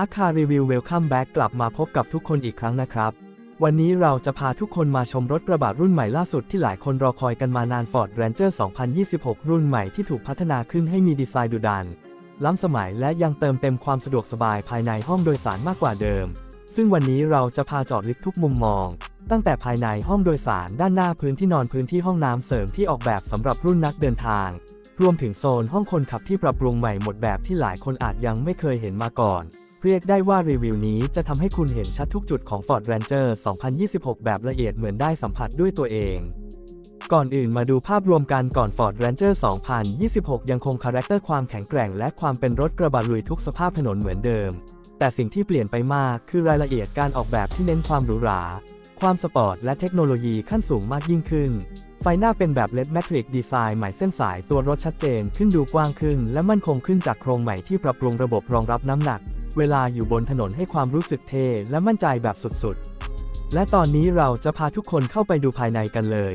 อาคารีวิวเวลคัมแบ็กกลับมาพบกับทุกคนอีกครั้งนะครับ วันนี้เราจะพาทุกคนมาชมรถกระบะรุ่นใหม่ล่าสุดที่หลายคนรอคอยกันมานาน Ford Ranger 2026 รุ่นใหม่ที่ถูกพัฒนาขึ้นให้มีดีไซน์ดุดัน ล้ำสมัยและยังเติมเต็มความสะดวกสบายภายในห้องโดยสารมากกว่าเดิม ซึ่งวันนี้เราจะพาจอดลึกทุกมุมมอง ตั้งแต่ภายในห้องโดยสารด้านหน้าพื้นที่นอนพื้นที่ห้องน้ำเสริมที่ออกแบบสำหรับรุ่นนักเดินทาง รวมถึงโซนห้องคนขับที่ปรับปรุงใหม่หมดแบบที่หลายคนอาจยังไม่เคยเห็นมาก่อน เรียกได้ว่ารีวิวนี้จะทำให้คุณเห็นชัดทุกจุดของ Ford Ranger 2026 แบบละเอียดเหมือนได้สัมผัสด้วยตัวเองก่อนอื่นมาดูภาพรวมกันก่อน Ford Ranger 2026 ยังคงคาแรคเตอร์ความแข็งแกร่งและความเป็นรถกระบะลุยทุกสภาพถนนเหมือนเดิม แต่สิ่งที่เปลี่ยนไปมากคือรายละเอียดการออกแบบที่เน้นความหรูหรา ความสปอร์ตและเทคโนโลยีขั้นสูงมากยิ่งขึ้น ไฟหน้าเป็นแบบ LED Matrix ดีไซน์ใหม่เส้นสายตัวรถชัดเจนขึ้นดูกว้างขึ้น และมั่นคงขึ้นจากโครงใหม่ที่ปรับปรุงระบบรองรับน้ำหนัก เวลาอยู่บนถนนให้ความรู้สึกเท่และมั่นใจแบบสุดๆ และตอนนี้เราจะพาทุกคนเข้าไปดูภายในกันเลย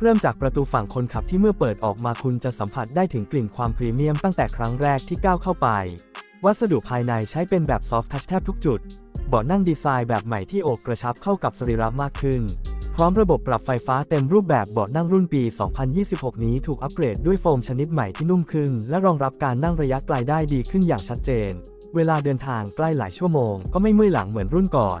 เริ่มจากประตูฝั่งคนขับที่เมื่อเปิดออกมาคุณจะสัมผัสได้ถึงกลิ่นความพรีเมียมตั้งแต่ครั้งแรกที่ก้าวเข้าไป วัสดุภายในใช้เป็นแบบซอฟท์ทัชแทบทุกจุด เบาะนั่งดีไซน์แบบใหม่ที่โอบกระชับเข้ากับสรีระมากขึ้น พร้อมระบบปรับไฟฟ้าเต็มรูปแบบเบาะนั่งรุ่นปี 2026 นี้ถูกอัปเกรดด้วยโฟมชนิดใหม่ที่นุ่มขึ้น และรองรับการนั่งระยะไกลได้ดีขึ้นอย่างชัดเจน เวลาเดินทางใกล้หลายชั่วโมงก็ไม่เมื่อยหลังเหมือนรุ่นก่อน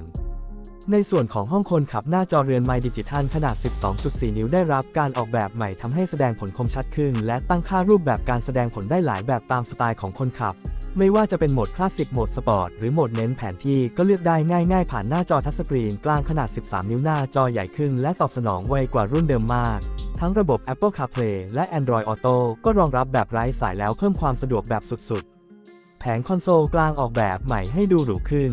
ในส่วนของห้องคนขับหน้าจอเรือนไมค์ดิจิทัลขนาด 12.4 นิ้วได้รับการออกแบบใหม่ทำให้แสดงผลคมชัดขึ้น และตั้งค่ารูปแบบการแสดงผลได้หลายแบบตามสไตล์ของคนขับ ไม่ว่าจะเป็นโหมดคลาสสิกโหมดสปอร์ตหรือโหมดเน้นแผนที่ก็เลือกได้ง่ายๆ ผ่านหน้าจอทัชสกรีนกลางขนาด 13 นิ้วหน้าจอใหญ่ขึ้น และตอบสนองไวกว่ารุ่นเดิมมาก ทั้งระบบ Apple CarPlay และ Android Auto ก็รองรับแบบไร้สายแล้วเพิ่มความสะดวกแบบสุดๆ แผงคอนโซลกลางออกแบบใหม่ให้ดูหรูขึ้น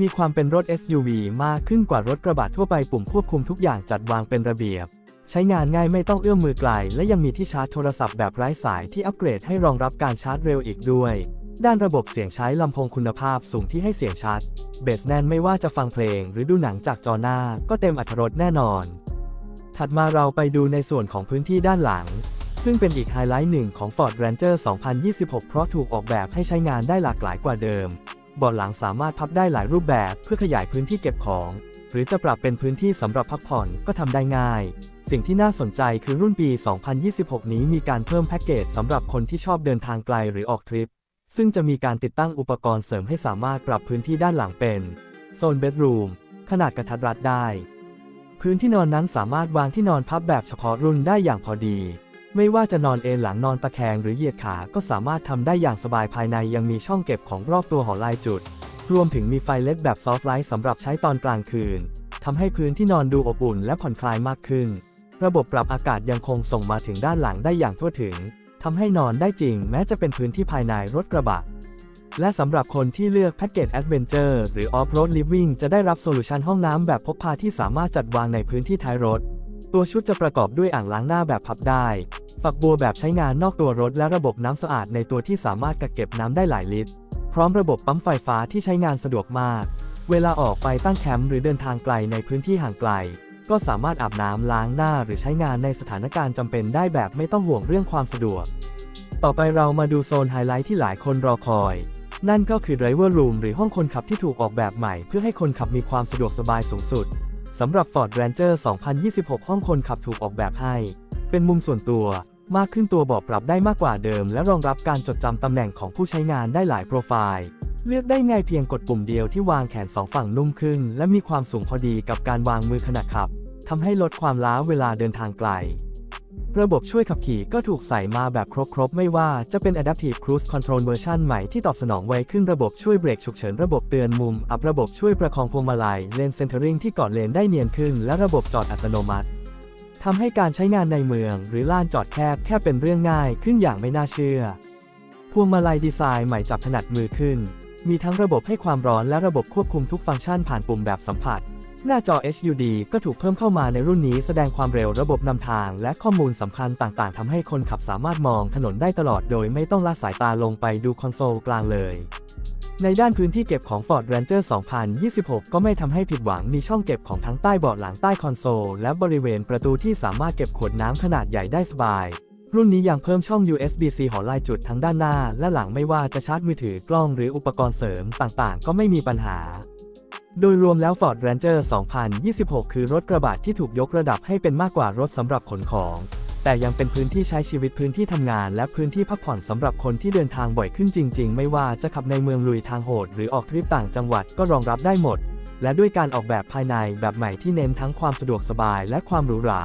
มีความเป็นรถ SUV มากขึ้นกว่ารถกระบะทั่วไปปุ่มควบคุมทุกอย่างจัดวางเป็นระเบียบ ใช้งานง่ายไม่ต้องเอื้อมมือไกล และยังมีที่ชาร์จโทรศัพท์แบบไร้สายที่อัปเกรดให้รองรับการชาร์จเร็วอีกด้วย ด้านระบบเสียงใช้ลำโพงคุณภาพสูงที่ให้เสียงชัด เบสแน่นไม่ว่าจะฟังเพลง หรือดูหนังจากจอหน้า ก็เต็มอรรถรสแน่นอนถัดมาเราไปดูในส่วนของพื้นที่ด้านหลัง ซึ่งเป็นอีกไฮไลท์หนึ่งของ Ford Ranger 2026 เพราะถูกออกแบบให้ใช้งานได้หลากหลายกว่าเดิม บาะหลังสามารถพับได้หลายรูปแบบเพื่อขยายพื้นที่เก็บของ หรือจะปรับเป็นพื้นที่สำหรับพักผ่อนก็ทำได้ง่าย สิ่งที่น่าสนใจคือรุ่นปี 2026 นี้มีการเพิ่มแพ็กเกจสำหรับคนที่ชอบเดินทางไกลหรือออกทริป ซึ่งจะมีการติดตั้งอุปกรณ์เสริมให้สามารถปรับพื้นที่ด้านหลังเป็นโซนเบดรูมขนาดกระทัดรัดได้ พื้นที่นอนนั้นสามารถวางที่นอนพับแบบเฉพาะรุ่นได้อย่างพอดี ไม่ว่าจะนอนเอนหลังนอนตะแคงหรือเหยียดขา ก็สามารถทำได้อย่างสบายภายในยังมีช่องเก็บของรอบตัวหอลายจุด รวมถึงมีไฟเล็ดแบบซอฟต์ไลท์สำหรับใช้ตอนกลางคืนทำให้พื้นที่นอนดูอบอุ่นและผ่อนคลายมากขึ้น ระบบปรับอากาศยังคงส่งมาถึงด้านหลังได้อย่างทั่วถึงทำให้นอนได้จริงแม้จะเป็นพื้นที่ภายในรถกระบะ และสำหรับคนที่เลือกแพ็กเกจแอดเวนเจอร์หรือออฟโรดลิฟวิ่งจะได้รับโซลูชันห้องน้ำแบบพกพาที่สามารถจัดวางในพื้นที่ท้ายรถ ตัวชุดจะประกอบด้วยอ่างล้างหน้าแบบพับได้ ฝักบัวแบบใช้งานนอกตัวรถและระบบน้ำสะอาดในตัวที่สามารถกักเก็บน้ำได้หลายลิตร พร้อมระบบปั๊มไฟฟ้าที่ใช้งานสะดวกมาก เวลาออกไปตั้งแคมป์หรือเดินทางไกลในพื้นที่ห่างไกล ก็สามารถอาบน้ำล้างหน้าหรือใช้งานในสถานการณ์จำเป็นได้แบบไม่ต้องห่วงเรื่องความสะดวก ต่อไปเรามาดูโซนไฮไลท์ที่หลายคนรอคอยนั่นก็คือ Driver Room หรือห้องคนขับที่ถูกออกแบบใหม่ เพื่อให้คนขับมีความสะดวกสบายสูงสุด สำหรับ Ford Ranger 2026 ห้องคนขับถูกออกแบบให้ เป็นมุมส่วนตัว มากขึ้นตัวเบาะปรับได้มากกว่าเดิม และรองรับการจดจำตำแหน่งของผู้ใช้งานได้หลายโปรไฟล์ เลือกได้ง่ายเพียงกดปุ่มเดียวที่วางแขนสองฝั่งนุ่มขึ้น และมีความสูงพอดีกับการวางมือขณะขับทำให้ลดความล้าเวลาเดินทางไกล ระบบช่วยขับขี่ก็ถูกใส่มาแบบครบๆ ไม่ว่าจะเป็น Adaptive Cruise Control เวอร์ชันใหม่ที่ตอบสนองไวขึ้นระบบช่วยเบรกฉุกเฉินระบบเตือนมุม อัพระบบช่วยประคองพวงมาลัยเลนเซนเทอริงที่เกาะเลนได้เนียนขึ้น และระบบจอดอัตโนมัติทำให้การใช้งานในเมือง หรือลานจอดแคบแค่เป็นเรื่องง่ายขึ้นอย่างไม่น่าเชื่อ พวงมาลัยดีไซน์ใหม่จับถนัดมือขึ้น มีทั้งระบบให้ความร้อนและระบบควบคุมทุกฟังก์ชันผ่านปุ่มแบบสัมผัส หน้าจอ HUD ก็ถูกเพิ่มเข้ามาในรุ่นนี้แสดงความเร็วระบบนำทาง และข้อมูลสำคัญต่างๆทำให้คนขับสามารถมองถนนได้ตลอดโดยไม่ต้องละสายตาลงไปดูคอนโซลกลางเลย ในด้านพื้นที่เก็บของ Ford Ranger 2026 ก็ไม่ทำให้ผิดหวังมีช่องเก็บของทั้งใต้เบาะหลังใต้คอนโซล และบริเวณประตูที่สามารถเก็บขวดน้ำขนาดใหญ่ได้สบายรุ่นนี้ยังเพิ่มช่อง USB-C หอลายจุดทั้งด้านหน้า และหลังไม่ว่าจะชาร์จมือถือกล้องหรืออุปกรณ์เสริมต่างๆ ก็ไม่มีปัญหา โดยรวมแล้ว Ford Ranger 2026 คือรถกระบะที่ถูกยกระดับให้เป็นมากกว่ารถสำหรับขนของ แต่ยังเป็นพื้นที่ใช้ชีวิตพื้นที่ทำงาน และพื้นที่พักผ่อนสำหรับคนที่เดินทางบ่อยขึ้นจริง ๆ ไม่ว่าจะขับในเมืองลุยทางโหด หรือออกทริปต่างจังหวัดก็รองรับได้หมด และด้วยการออกแบบภายในแบบใหม่ที่เน้นทั้งความสะดวกสบายและความหรูหรา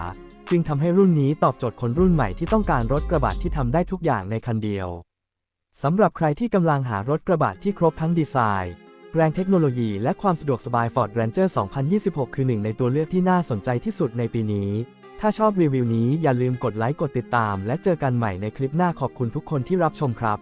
จึงทำให้รุ่นนี้ตอบโจทย์คนรุ่นใหม่ที่ต้องการรถกระบะที่ทำได้ทุกอย่างในคันเดียวสำหรับใครที่กำลังหารถกระบะที่ครบทั้งดีไซน์ แรงเทคโนโลยีและความสะดวกสบาย Ford Ranger 2026 คือหนึ่งในตัวเลือกที่น่าสนใจที่สุดในปีนี้ ถ้าชอบรีวิวนี้อย่าลืมกดไลค์กดติดตาม และเจอกันใหม่ในคลิปหน้าขอบคุณทุกคนที่รับชมครับ